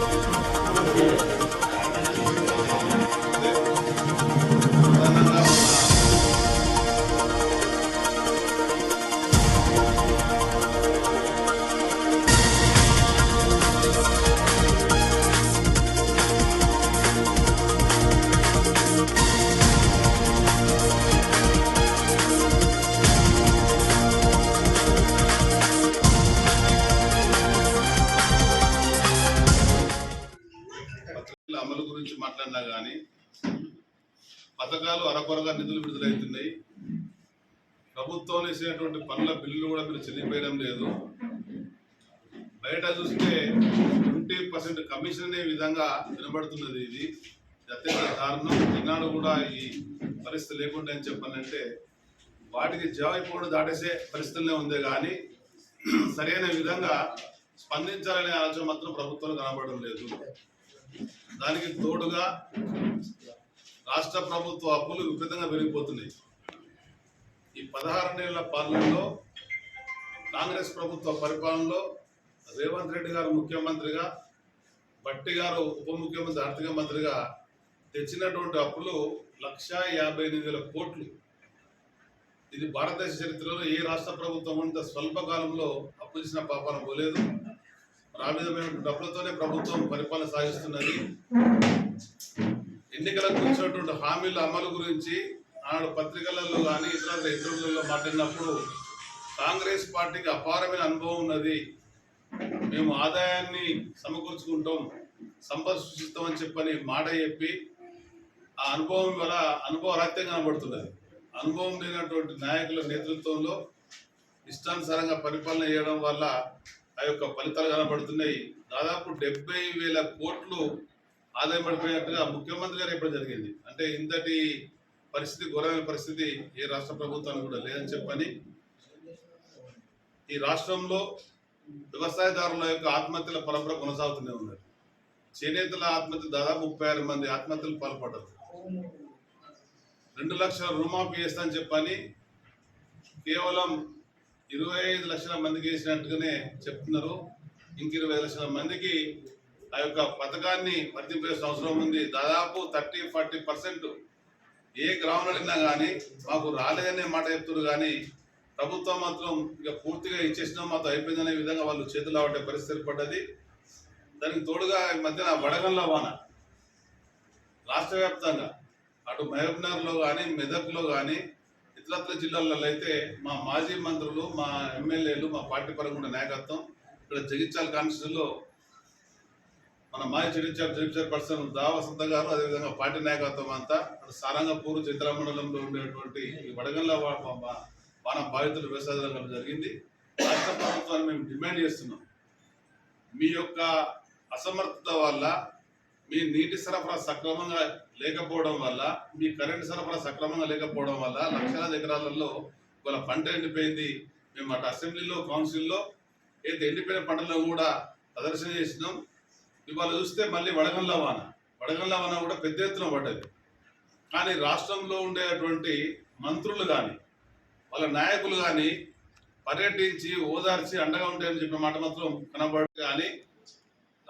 네. గురించి మాట్లాడినా కానీ పథకాలు అరకొరగా నిధులు విడుదలవుతున్నాయి. ప్రభుత్వం వేసినటువంటి పనుల బిల్లులు కూడా మీరు చెల్లిపోయడం లేదు. బయట చూస్తే ట్వంటీ పర్సెంట్ కమిషన్ అనే విధంగా వినబడుతున్నది ఇది. అత్యంత దారుణం. ఈనాడు కూడా ఈ పరిస్థితి లేకుండా అని చెప్పాలంటే వాటికి జవాబు దాటేసే పరిస్థితులనే ఉంది కానీ సరైన విధంగా స్పందించాలనే ఆలోచన మాత్రం ప్రభుత్వం కనబడడం లేదు. దానికి తోడుగా రాష్ట్ర ప్రభుత్వ అప్పులు విపరీతంగా పెరిగిపోతున్నాయి. ఈ పదహారు నెలల పాలనలో కాంగ్రెస్ ప్రభుత్వ పరిపాలనలో రేవంత్ రెడ్డి గారు ముఖ్యమంత్రిగా భట్టి గారు ఉప ముఖ్యమంత్రి ఆర్థిక మంత్రిగా తెచ్చినటువంటి అప్పులు లక్షా యాభై ఎనిమిది వేల కోట్లు. ఇది భారతదేశ చరిత్రలో ఏ రాష్ట్ర ప్రభుత్వం అంత స్వల్పకాలంలో అప్పు ఇచ్చిన పాపాన పోలేదు. మరి ఆ డబ్బులతోనే ప్రభుత్వం పరిపాలన సాగిస్తున్నది. ఎన్నికలకు వచ్చినటువంటి హామీల అమలు గురించి ఆనాడు పత్రికలలో కానీ ఇతర ఇంటర్వ్యూలలో మాట్లాడినప్పుడు కాంగ్రెస్ పార్టీకి అపారమైన అనుభవం ఉన్నది. మేము ఆదాయాన్ని సమకూర్చుకుంటాం సంపద సృష్టిస్తామని చెప్పని మాట చెప్పి ఆ అనుభవం వల్ల అనుభవరాత్యంగా కనబడుతున్నది. అనుభవం లేనటువంటి నాయకుల నేతృత్వంలో ఇష్టానుసారంగా పరిపాలన చేయడం వల్ల ఆ యొక్క ఫలితాలు కనబడుతున్నాయి. దాదాపు డెబ్బై వేల కోట్లు ఆదాయం పడిపోయినట్టుగా ముఖ్యమంత్రి గారు చెప్పడం జరిగింది. అంటే ఇంతటి పరిస్థితి ఘోరమైన పరిస్థితి ఏ రాష్ట్ర ప్రభుత్వానికి కూడా లేదని చెప్పని ఈ రాష్ట్రంలో వ్యవసాయదారుల యొక్క ఆత్మహత్యల పరంపర కొనసాగుతూనే ఉన్నది. చేనేతల ఆత్మహత్య దాదాపు ముప్పై ఆరు మంది ఆత్మహత్యలు పాల్పడ్డారు. రెండు లక్షల రుణమాఫీ చేస్తానని చెప్పని కేవలం ఇరవై ఐదు లక్షల మందికి వేసినట్టుగానే చెప్తున్నారు. ఇంక ఇరవై లక్షల మందికి ఆ యొక్క పథకాన్ని వర్తింపేసిన అవసరం ఉంది. దాదాపు థర్టీ ఫార్టీ పర్సెంట్ ఏ గ్రామంలో అడిగినా కానీ మాకు రాలేదనే మాట చెప్తున్నారు. కానీ ప్రభుత్వం మాత్రం ఇక పూర్తిగా ఇచ్చేసినా మాతో అయిపోయిందనే విధంగా వాళ్ళు చేతులు అవటే పరిస్థితి ఏర్పడ్డది. దానికి తోడుగా ఈ మధ్యన వడగండ్ల వాన రాష్ట్ర వ్యాప్తంగా అటు మహబూబ్నగర్లో కానీ మెదక్లో కానీ ఇతరత్ర జిల్లాలలో అయితే మా మాజీ మంత్రులు మా ఎమ్మెల్యేలు మా పార్టీ పరంగా నాయకత్వం ఇక్కడ జగిత్యాల కాన్స్టిట్యూన్లో మన మాజీ జగిత్యాల జగిత్యాల పర్సన్ దావసంత గారు అదేవిధంగా పార్టీ నాయకత్వం అంతా సారంగపూర్ చిత్ర మండలంలో ఉండేటువంటి ఈ వడగండ్ల వాన బాధితులు వ్యవసాయ జరిగింది. రాష్ట్ర ప్రభుత్వాన్ని మేము డిమాండ్ చేస్తున్నాం. మీ యొక్క అసమర్థత వల్ల మీ నీటి సరఫరా సక్రమంగా లేకపోవడం వల్ల మీ కరెంట్ సరఫరా సక్రమంగా లేకపోవడం వల్ల లక్షలాది ఎకరాలలో ఇవాళ పంట ఎండిపోయింది. మేము అటు అసెంబ్లీలో కౌన్సిల్లో అయితే ఎండిపోయిన పంటలను కూడా ప్రదర్శన చేసినాం. ఇవాళ చూస్తే మళ్ళీ వడగండ్ల వాన. వడగండ్ల వాన కూడా పెద్ద ఎత్తున పడ్డది. కానీ రాష్ట్రంలో ఉండేటువంటి మంత్రులు కానీ వాళ్ళ నాయకులు కానీ పర్యటించి ఓదార్చి అండగా ఉంటాయని చెప్పిన మాట మాత్రం కనబడదు కానీ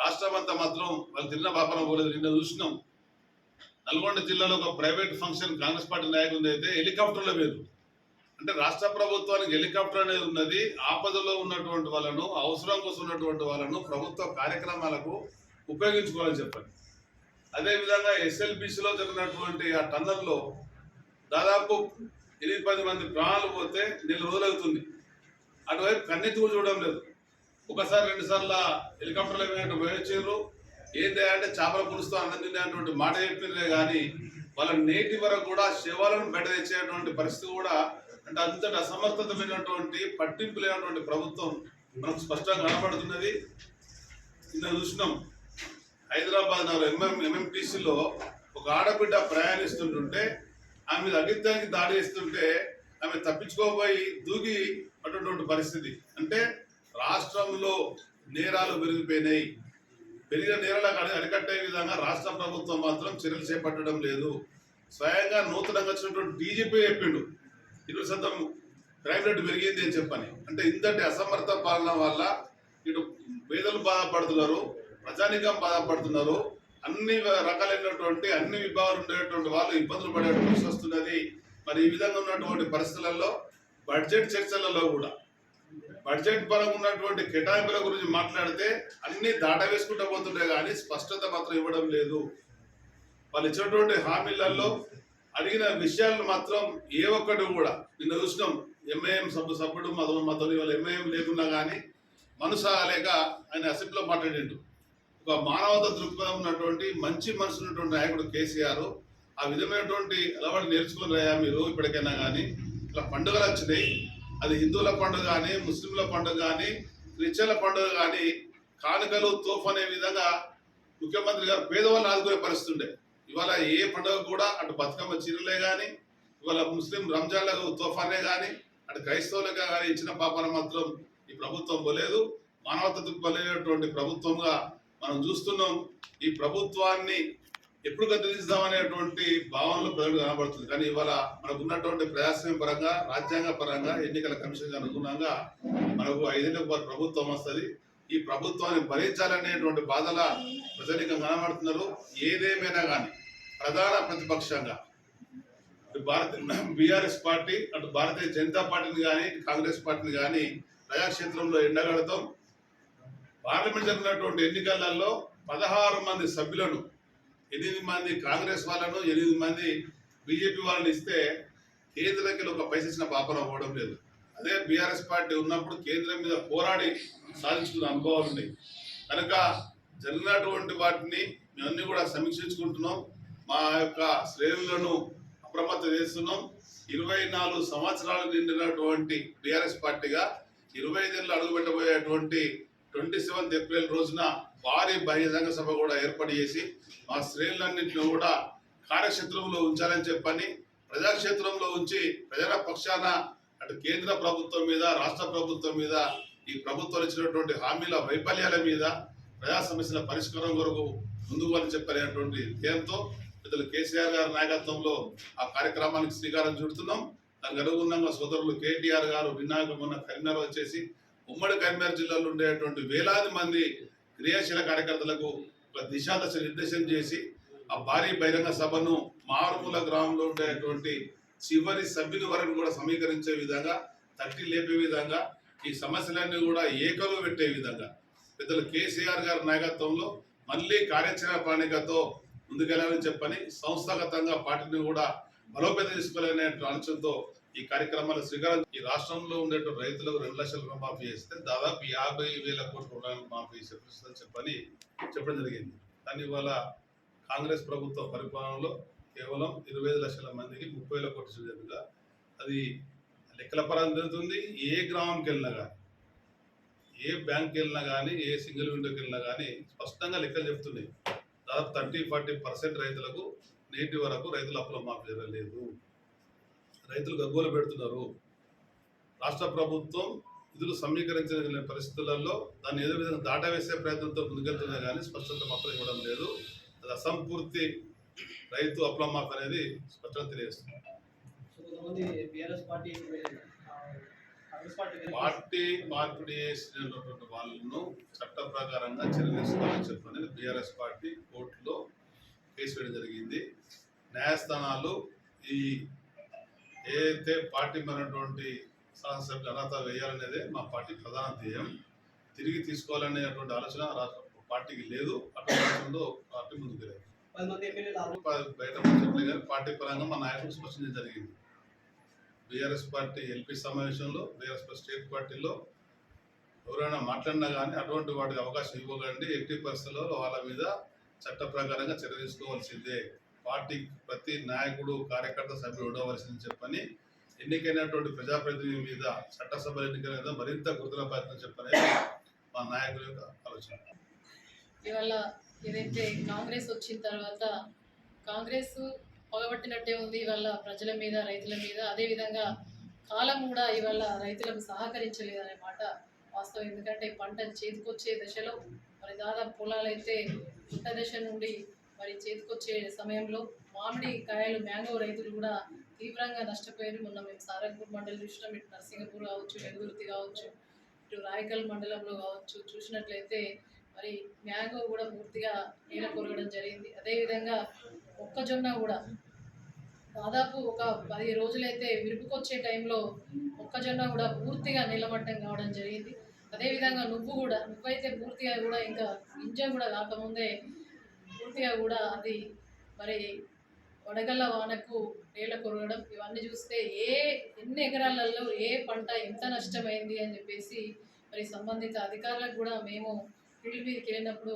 రాష్ట్రం అంతా మాత్రం వాళ్ళు తిన్న పాపన పోలేదు. నిన్న చూసినాం. నల్గొండ జిల్లాలో ఒక ప్రైవేట్ ఫంక్షన్ కాంగ్రెస్ పార్టీ నాయకుడు అయితే హెలికాప్టర్లో లేదు అంటే రాష్ట్ర ప్రభుత్వానికి హెలికాప్టర్ అనేది ఉన్నది. ఆపదలో ఉన్నటువంటి వాళ్ళను అవసరం కోసం ఉన్నటువంటి వాళ్ళను ప్రభుత్వ కార్యక్రమాలకు ఉపయోగించుకోవాలని చెప్పండి. అదేవిధంగా ఎస్ఎల్బిసిలో జరిగినటువంటి ఆ టన్నర్లో దాదాపు ఎనిమిది పది మంది ప్రాణాలు పోతే నెల రోజులు అవుతుంది అటువైపు కన్నెత్తి కూడా చూడడం లేదు. ఒకసారి రెండు సార్లు హెలికాప్టర్లో పోయినట్టు పోయొచ్చారు ఏంటి అంటే చేపల పులుస్తూ అన్నం తినేటువంటి మాట చెప్పిందే కానీ వాళ్ళ నేటి వరకు కూడా శవాలను బెడ తెచ్చేటువంటి పరిస్థితి కూడా అంటే అంతటి అసమర్థతమైనటువంటి పట్టింపు లేనటువంటి ప్రభుత్వం మనకు స్పష్టంగా కనబడుతున్నది నిన్న చూసినాం హైదరాబాద్ నగరం ఎంఎం ఎంఎంటీసీలో ఒక ఆడబిడ్డ ప్రయాణిస్తుంటుంటే ఆమె మీద అగిత్యానికి దాడి చేస్తుంటే ఆమె తప్పించుకోబోయి దూకి అటువంటి పరిస్థితి. అంటే రాష్ట్రంలో నేరాలు పెరిగిపోయినాయి. పెరిగిన నేరాలకు అరికట్టే విధంగా రాష్ట్ర ప్రభుత్వం మాత్రం చర్యలు చేపట్టడం లేదు. స్వయంగా నూతనంగా వచ్చినటువంటి డీజీపీ చెప్పిండు. ఇరవై శాతం క్రైమ్ రేటు పెరిగింది అని చెప్పని. అంటే ఇంతటి అసమర్థ పాలన వల్ల ఇటు పేదలు బాధపడుతున్నారు ప్రజానికం బాధపడుతున్నారు అన్ని రకాలైనటువంటి అన్ని విభాగాలు ఉండేటువంటి వాళ్ళు ఇబ్బందులు పడేటువంటి వస్తున్నది. మరి ఈ విధంగా ఉన్నటువంటి పరిస్థితులలో బడ్జెట్ చర్చలలో కూడా బడ్జెట్ పరంగా ఉన్నటువంటి కేటాయింపుల గురించి మాట్లాడితే అన్ని దాట వేసుకుంటూ పోతుండే కానీ స్పష్టత మాత్రం ఇవ్వడం లేదు. వాళ్ళు ఇచ్చినటువంటి హామీలలో అడిగిన విషయాలను మాత్రం ఏ ఒక్కటి కూడా నిన్న చూసినాం ఎంఐఎం సభ్యు సభ్యుడు మతం మతం ఇవాళ ఎంఐఎం లేకున్నా కానీ మనసు లేక ఆయన అసెంబ్లీలో మాట్లాడిండు. ఒక మానవత దృక్పథం ఉన్నటువంటి మంచి మనసు ఉన్నటువంటి నాయకుడు కేసీఆర్ ఆ విధమైనటువంటి అలవాటు నేర్చుకుని రాయా మీరు ఇప్పటికైనా కానీ? ఇట్లా పండుగలు వచ్చినాయి అది హిందువుల పండుగ కానీ ముస్లింల పండుగ కానీ క్రిస్టియన్ల పండుగ కానీ కానుకలు తోఫ్ అనే విధంగా ముఖ్యమంత్రి గారు పేదవాళ్ళు ఆదుకునే పరిస్థితి ఉండే. ఇవాళ ఏ పండుగ కూడా అటు బతుకమ్మ చీరలే కానీ ఇవాళ ముస్లిం రంజాన్లకు తోఫానే కానీ అటు క్రైస్తవులకు కానీ ఇచ్చిన పాపన మాత్రం ఈ ప్రభుత్వం పోలేదు. మానవతకు పోలేనటువంటి ప్రభుత్వంగా మనం చూస్తున్నాం. ఈ ప్రభుత్వాన్ని ఎప్పుడు గద్దెదిస్తామనేటువంటి భావనలు ప్రజలు కనబడుతుంది. కానీ ఇవాళ మనకు ఉన్నటువంటి ప్రజాస్వామ్య పరంగా రాజ్యాంగ పరంగా ఎన్నికల కమిషన్ అనుగుణంగా మనకు ఐదేళ్ళకు వారి ప్రభుత్వం వస్తుంది. ఈ ప్రభుత్వాన్ని భరించాలనేటువంటి బాధల ప్రజలకు కనబడుతున్నారు. ఏదేమైనా కానీ ప్రధాన ప్రతిపక్షంగా భారత బీఆర్ఎస్ పార్టీ అటు భారతీయ జనతా పార్టీని కానీ కాంగ్రెస్ పార్టీని కానీ ప్రజాక్షేత్రంలో ఎండగడతాం. పార్లమెంట్ జరిగినటువంటి ఎన్నికలలో పదహారు మంది సభ్యులను ఎనిమిది మంది కాంగ్రెస్ వాళ్ళను ఎనిమిది మంది బీజేపీ వాళ్ళని ఇస్తే కేంద్రంకి ఒక పైసేసిన ఇచ్చిన పాపన అవ్వడం లేదు. అదే బీఆర్ఎస్ పార్టీ ఉన్నప్పుడు కేంద్రం మీద పోరాడి సాధించుకున్న అనుభవాలు ఉన్నాయి. కనుక జరిగినటువంటి వాటిని మేమన్నీ కూడా సమీక్షించుకుంటున్నాం. మా యొక్క శ్రేణులను అప్రమత్తం చేస్తున్నాం. ఇరవై నాలుగు సంవత్సరాలు నిండినటువంటి బీఆర్ఎస్ పార్టీగా ఇరవై ఐదేళ్ళు అడుగుపెట్టబోయేటువంటి ట్వంటీ సెవెంత్ ఏప్రిల్ రోజున భారీ బహిరంగ సభ కూడా ఏర్పాటు చేసి మా శ్రేణులన్నింటినీ కూడా కార్యక్షేత్రంలో ఉంచాలని చెప్పని ప్రజాక్షేత్రంలో ఉంచి ప్రజల పక్షాన అటు కేంద్ర ప్రభుత్వం మీద రాష్ట్ర ప్రభుత్వం మీద ఈ ప్రభుత్వం ఇచ్చినటువంటి హామీల వైఫల్యాల మీద ప్రజా సమస్యల పరిష్కారం కొరకు ముందుకు అని చెప్పనేటువంటి ధ్యేయంతో పెద్దలు కేసీఆర్ గారి నాయకత్వంలో ఆ కార్యక్రమానికి శ్రీకారం చుడుతున్నాం. దానికి అనుగుణంగా సోదరులు కేటీఆర్ గారు వినాయక మొన్న కరీంనగర్ వచ్చేసి ఉమ్మడి కరీంనగర్ జిల్లాలో ఉండేటువంటి వేలాది మంది క్రియాశీల కార్యకర్తలకు ఒక దిశాదశ నిర్దేశం చేసి ఆ భారీ బహిరంగ సభను మారుమూల గ్రామంలో ఉండేటువంటి చివరి సభ్యుల వరకు కూడా సమీకరించే విధంగా తట్టి లేపే విధంగా ఈ సమస్యలన్నీ కూడా ఏకలు పెట్టే విధంగా. పెద్దలు కేసీఆర్ గారి నాయకత్వంలో మళ్ళీ కార్యాచరణ ప్రణాళికతో ముందుకెళ్ళాలని చెప్పని సంస్థాగతంగా పార్టీని కూడా బలోపేతం చేసుకోవాలనే ఆలోచనతో ఈ కార్యక్రమాలు శ్రీకారం ఈ రాష్ట్రంలో ఉండేటువంటి రైతులకు రెండు లక్షల రుణమాఫీ చేస్తే దాదాపు యాభై వేల కోట్ల రుణాలు మాఫీ చేపిస్తుందని చెప్పని చెప్పడం జరిగింది. కానీ ఇవాళ కాంగ్రెస్ ప్రభుత్వ పరిపాలనలో కేవలం ఇరవై ఐదు లక్షల మందికి ముప్పై వేల కోట్ల జరిగిందిగా అది లెక్కల పరంగా జరుగుతుంది. ఏ గ్రామంకి వెళ్ళినా కానీ ఏ బ్యాంక్కి వెళ్ళినా కానీ ఏ సింగిల్ విండోకి వెళ్ళినా కానీ స్పష్టంగా లెక్కలు చెప్తున్నాయి. దాదాపు థర్టీ ఫార్టీ పర్సెంట్ రైతులకు నేటి వరకు రైతుల అప్పుల మాఫీ జరగలేదు. రైతులు గగ్గోలు పెడుతున్నారు. రాష్ట్ర ప్రభుత్వం నిధులు సమీకరించగలిగిన పరిస్థితులలో దాన్ని ఏదో విధంగా దాటవేసే ప్రయత్నంతో ముందుకెళ్తున్నా కానీ స్పష్టత మాత్రం ఇవ్వడం లేదు. అది అసంపూర్తి రైతు అప్పుల మాఫీ అనేది స్పష్టంగా తెలియజేస్తుంది. పార్టీ మార్పిడి చేసినటువంటి వాళ్ళను చట్ట ప్రకారంగా చర్య తీసుకోవాలని చెప్పని బీఆర్ఎస్ పార్టీ కోర్టులో కేసు వేయడం జరిగింది. న్యాయస్థానాలు ఈ ఏదైతే పార్టీ మరినటువంటి శాసనసభ్యులు అర్హత వేయాలనేదే మా పార్టీ ప్రధాన ధ్యేయం. తిరిగి తీసుకోవాలనేటువంటి ఆలోచన పార్టీకి లేదు. అటువంటి పార్టీ ముందుకు లేదు బయట ముచ్చట్లే కానీ పార్టీ పరంగా మా నాయకులు స్పష్టం జరిగింది. బీఆర్ఎస్ పార్టీ ఎల్పీ సమావేశంలో బీఆర్ఎస్ స్టేట్ పార్టీలో ఎవరైనా మాట్లాడినా కానీ అటువంటి వాటికి అవకాశం ఇవ్వకండి. ఎట్టి పరిస్థితుల్లో వాళ్ళ మీద చట్ట ప్రకారంగా చర్య తీసుకోవాల్సిందే. పార్టీ ప్రతి నాయకుడు కార్యకర్త సభ్యులు ఉండవలసింది చెప్పని ఎన్నికైనటువంటి ప్రజాప్రతినిధి మీద చట్టసభ ఎన్నికల మీద మరింత గుర్తుల ప్రయత్నం చెప్పని మా నాయకుల యొక్క ఆలోచన. ఇవాళ ఏదైతే కాంగ్రెస్ వచ్చిన తర్వాత కాంగ్రెస్ పొగబట్టినట్టే ఉంది ఇవాళ ప్రజల మీద రైతుల మీద. అదేవిధంగా కాలం కూడా ఇవాళ రైతులకు సహకరించలేదనే మాట వాస్తవం. ఎందుకంటే పంట చేతికొచ్చే దశలో మరి దాదాపు పొలాలైతే పుట్ట దశ నుండి మరి చేతికొచ్చే సమయంలో మామిడి కాయలు మ్యాంగో రైతులు కూడా తీవ్రంగా నష్టపోయారు. మొన్న మేము సారంగపూర్ మండలం చూసినాం. ఇటు నర్సింగపూర్ కావచ్చు వెలుగుర్తి కావచ్చు ఇటు రాయకల్ మండలంలో కావచ్చు చూసినట్లయితే మరి మ్యాంగో కూడా పూర్తిగా నీళ్ళ కొరగడం జరిగింది. అదేవిధంగా మొక్కజొన్న కూడా దాదాపు ఒక పది రోజులైతే విరుపుకొచ్చే టైంలో మొక్కజొన్న కూడా పూర్తిగా నిలబట్టం కావడం జరిగింది. అదేవిధంగా నువ్వు కూడా నువ్వు అయితే పూర్తిగా కూడా ఇంకా గింజ కూడా కాకముందే పూర్తిగా కూడా అది మరి వడగళ్ళ వానకు నీళ్ళ కొరగడం ఇవన్నీ చూస్తే ఏ ఎన్ని ఎకరాలలో ఏ పంట ఎంత నష్టమైంది అని చెప్పేసి మరి సంబంధిత అధికారులకు కూడా మేము ఫీల్డ్ మీదకి వెళ్ళినప్పుడు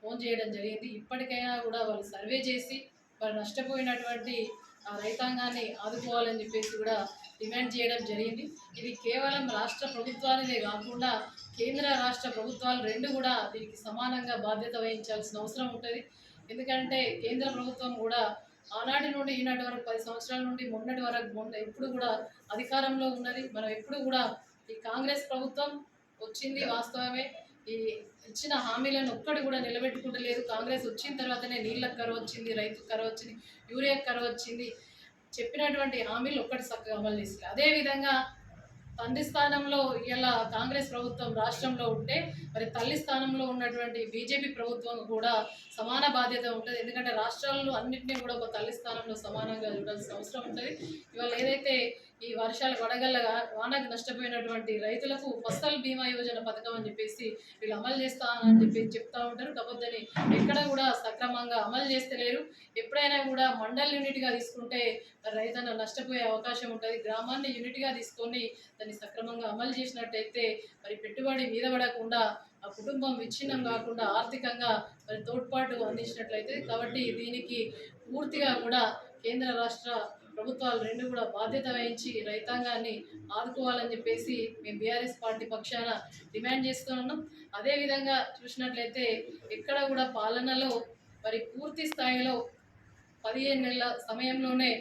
ఫోన్ చేయడం జరిగింది. ఇప్పటికైనా కూడా వాళ్ళు సర్వే చేసి వాళ్ళు నష్టపోయినటువంటి ఆ రైతాంగాన్ని ఆదుకోవాలని చెప్పేసి కూడా డిమాండ్ చేయడం జరిగింది. ఇది కేవలం రాష్ట్ర ప్రభుత్వానిదే కాకుండా కేంద్ర రాష్ట్ర ప్రభుత్వాలు రెండు కూడా దీనికి సమానంగా బాధ్యత వహించాల్సిన అవసరం ఉంటుంది. ఎందుకంటే కేంద్ర ప్రభుత్వం కూడా ఆనాటి నుండి ఈనాటి వరకు పది సంవత్సరాల నుండి మొన్నటి వరకు మొన్న ఎప్పుడు కూడా అధికారంలో ఉన్నది. మనం ఎప్పుడు కూడా ఈ కాంగ్రెస్ ప్రభుత్వం వచ్చింది వాస్తవమే. ఈ ఇచ్చిన హామీలను ఒక్కటి కూడా నిలబెట్టుకుంటలేదు. కాంగ్రెస్ వచ్చిన తర్వాతనే నీళ్ళకు కరువు వచ్చింది రైతుకు కరువు వచ్చింది యూరియాకి కరువు వచ్చింది. చెప్పినటువంటి హామీలు ఒక్కటి చక్కగా అమలు చేసి అదేవిధంగా తండ్రి స్థానంలో ఇలా కాంగ్రెస్ ప్రభుత్వం రాష్ట్రంలో ఉంటే మరి తల్లి స్థానంలో ఉన్నటువంటి బీజేపీ ప్రభుత్వం కూడా సమాన బాధ్యత ఉంటుంది. ఎందుకంటే రాష్ట్రాల్లో అన్నింటినీ కూడా ఒక తల్లి స్థానంలో సమానంగా చూడాల్సిన అవసరం ఉంటుంది. ఇవాళ ఏదైతే ఈ వర్షాల వడగళ్ళ వానకు నష్టపోయినటువంటి రైతులకు ఫసల్ బీమా యోజన పథకం అని చెప్పేసి వీళ్ళు అమలు చేస్తా అని చెప్పి చెప్తా ఉంటారు. కాకపోతే ఎక్కడ కూడా సక్రమంగా అమలు చేస్తలేరు. ఎప్పుడైనా కూడా మండల్ యూనిట్గా తీసుకుంటే మరి రైతన్న నష్టపోయే అవకాశం ఉంటుంది. గ్రామాన్ని యూనిట్గా తీసుకొని దాన్ని సక్రమంగా అమలు చేసినట్టయితే మరి పెట్టుబడి మీద పడకుండా ఆ కుటుంబం విచ్ఛిన్నం కాకుండా ఆర్థికంగా మరి తోడ్పాటు అందించినట్లయితే కాబట్టి దీనికి పూర్తిగా కూడా కేంద్ర రాష్ట్ర ప్రభుత్వాలు రెండు కూడా బాధ్యత వహించి రైతాంగాన్ని ఆదుకోవాలని చెప్పేసి మేము బీఆర్ఎస్ పార్టీ పక్షాన డిమాండ్ చేస్తూ ఉన్నాం. అదేవిధంగా చూసినట్లయితే ఎక్కడ కూడా పాలనలో మరి పూర్తి స్థాయిలో పదిహేను నెలల సమయంలోనే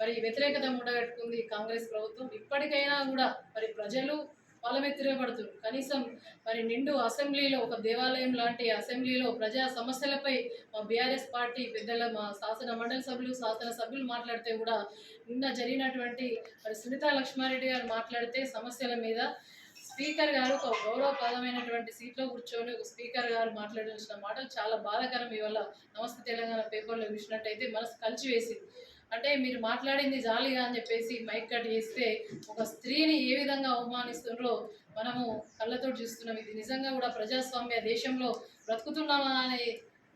మరి వ్యతిరేకత మూటగట్టుకుంది కాంగ్రెస్ ప్రభుత్వం. ఇప్పటికైనా కూడా మరి ప్రజలు వాళ్ళ మీద కనీసం మరి నిండు అసెంబ్లీలో ఒక దేవాలయం లాంటి అసెంబ్లీలో ప్రజా సమస్యలపై మా బీఆర్ఎస్ పార్టీ పెద్దల మా శాసన మండలి సభ్యులు శాసన సభ్యులు మాట్లాడితే కూడా నిన్న జరిగినటువంటి మరి సునీతా లక్ష్మారెడ్డి గారు మాట్లాడితే సమస్యల మీద స్పీకర్ గారు ఒక గౌరవప్రదమైనటువంటి సీట్లో కూర్చొని ఒక స్పీకర్ గారు మాట్లాడాల్సిన మాటలు చాలా బాధాకరం. ఇవాళ నమస్తే తెలంగాణ పేపర్లో చూసినట్టయితే మనసు కలిచివేసింది. అంటే మీరు మాట్లాడింది జాలిగా అని చెప్పేసి మైక్ కట్ చేస్తే ఒక స్త్రీని ఏ విధంగా అవమానిస్తున్నారో మనము కళ్ళతో చూస్తున్నాం. ఇది నిజంగా కూడా ప్రజాస్వామ్య దేశంలో బ్రతుకుతున్నామా అని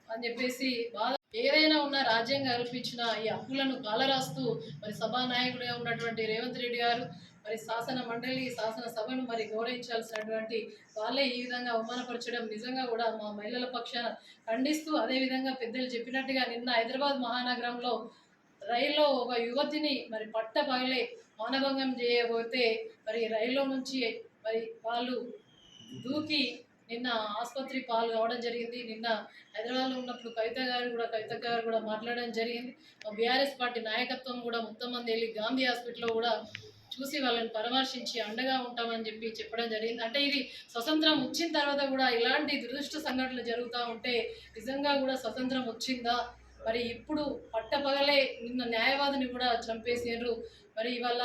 అని చెప్పేసి బాధ. ఏదైనా ఉన్న రాజ్యాంగం కల్పించిన ఈ హక్కులను కాలరాస్తూ మరి సభానాయకుడిగా ఉన్నటువంటి రేవంత్ రెడ్డి గారు మరి శాసన మండలి శాసన సభను మరి గౌరవించాల్సినటువంటి వాళ్ళే ఈ విధంగా అవమానపరచడం నిజంగా కూడా మా మహిళల పక్షాన ఖండిస్తూ అదేవిధంగా పెద్దలు చెప్పినట్టుగా నిన్న హైదరాబాద్ మహానగరంలో రైల్లో ఒక యువతిని మరి పట్ట పగలే మానభంగం చేయబోతే మరి రైల్లో నుంచి మరి వాళ్ళు దూకి నిన్న ఆసుపత్రి పాలు కావడం జరిగింది. నిన్న హైదరాబాద్లో ఉన్నప్పుడు కవిత గారు కూడా కవిత గారు కూడా మాట్లాడడం జరిగింది. బీఆర్ఎస్ పార్టీ నాయకత్వం కూడా మొత్తం మంది వెళ్ళి గాంధీ హాస్పిటల్లో కూడా చూసి వాళ్ళని పరామర్శించి అండగా ఉంటామని చెప్పి చెప్పడం జరిగింది. అంటే ఇది స్వతంత్రం వచ్చిన తర్వాత కూడా ఇలాంటి దురదృష్ట సంఘటనలు జరుగుతూ ఉంటే నిజంగా కూడా స్వతంత్రం వచ్చిందా? మరి ఇప్పుడు పట్టపగలే నిన్న న్యాయవాదిని కూడా చంపేసారు మరి ఇవాళ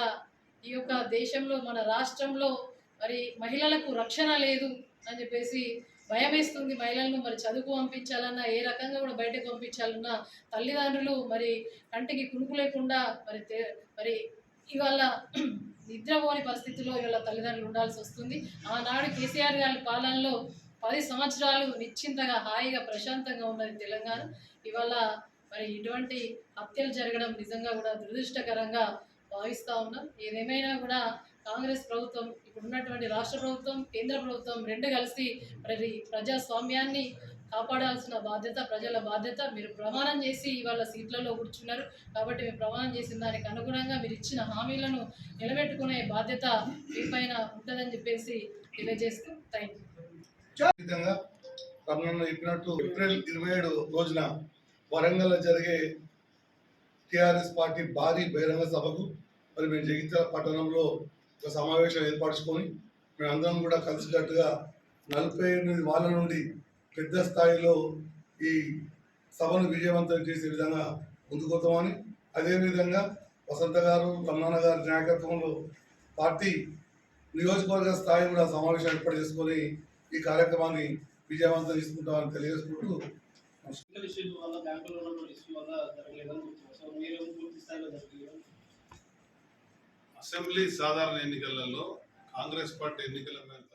ఈ యొక్క దేశంలో మన రాష్ట్రంలో మరి మహిళలకు రక్షణ లేదు అని చెప్పేసి భయం వేస్తుంది మహిళలను. మరి చదువుకు పంపించాలన్నా ఏ రకంగా కూడా బయటకు పంపించాలన్నా తల్లిదండ్రులు మరి కంటికి కునుకు లేకుండా మరి మరి ఇవాళ నిద్రపోని పరిస్థితిలో ఇవాళ తల్లిదండ్రులు ఉండాల్సి వస్తుంది. ఆనాడు కేసీఆర్ గారి పాలనలో పది సంవత్సరాలు నిశ్చింతగా హాయిగా ప్రశాంతంగా ఉన్నది తెలంగాణ. ఇవాళ మరి ఇటువంటి హత్యలు జరగడం నిజంగా కూడా దురదృష్టకరంగా భావిస్తూ ఉన్నాం. ఏదేమైనా కూడా కాంగ్రెస్ ప్రభుత్వం ఇప్పుడు ఉన్నటువంటి రాష్ట్ర ప్రభుత్వం కేంద్ర ప్రభుత్వం రెండు కలిసి మరి ప్రజాస్వామ్యాన్ని కాపాడాల్సిన బాధ్యత ప్రజల బాధ్యత మీరు ప్రమాణం చేసి ఇవాళ సీట్లలో కూర్చున్నారు. కాబట్టి మీరు ప్రమాణం చేసిన దానికి అనుగుణంగా మీరు ఇచ్చిన హామీలను నిలబెట్టుకునే బాధ్యత మీపైన ఉంటుందని చెప్పేసి తెలియజేస్తూ థ్యాంక్ యూ చెప్పినట్టు ఏప్రిల్ ఇరవై ఏడు రోజున వరంగల్లో జరిగే టీఆర్ఎస్ పార్టీ భారీ బహిరంగ సభకు మరి మేము జగిత్యాల పట్టణంలో ఒక సమావేశం ఏర్పరచుకొని మేమందరం కూడా కలిసికట్టుగా నలభై ఎనిమిది వాళ్ళ నుండి పెద్ద స్థాయిలో ఈ సభను విజయవంతం చేసే విధంగా ముందుకొద్దామని అదేవిధంగా వసంత గారు రమణ గారి నాయకత్వంలో పార్టీ నియోజకవర్గ స్థాయి కూడా సమావేశం ఏర్పాటు చేసుకొని ఈ కార్యక్రమాన్ని విజయవంతం చేసుకుంటామని తెలియజేసుకుంటూ ఇష్యూస్ వల్ల బ్యాంకులో ఉన్న ఇష్యూ వల్ల జరగలేదని సో మీరు పూర్తి స్థాయిలో జరగలేదు? అసెంబ్లీ సాధారణ ఎన్నికలలో కాంగ్రెస్ పార్టీ ఎన్నికల మేనిఫెస్టో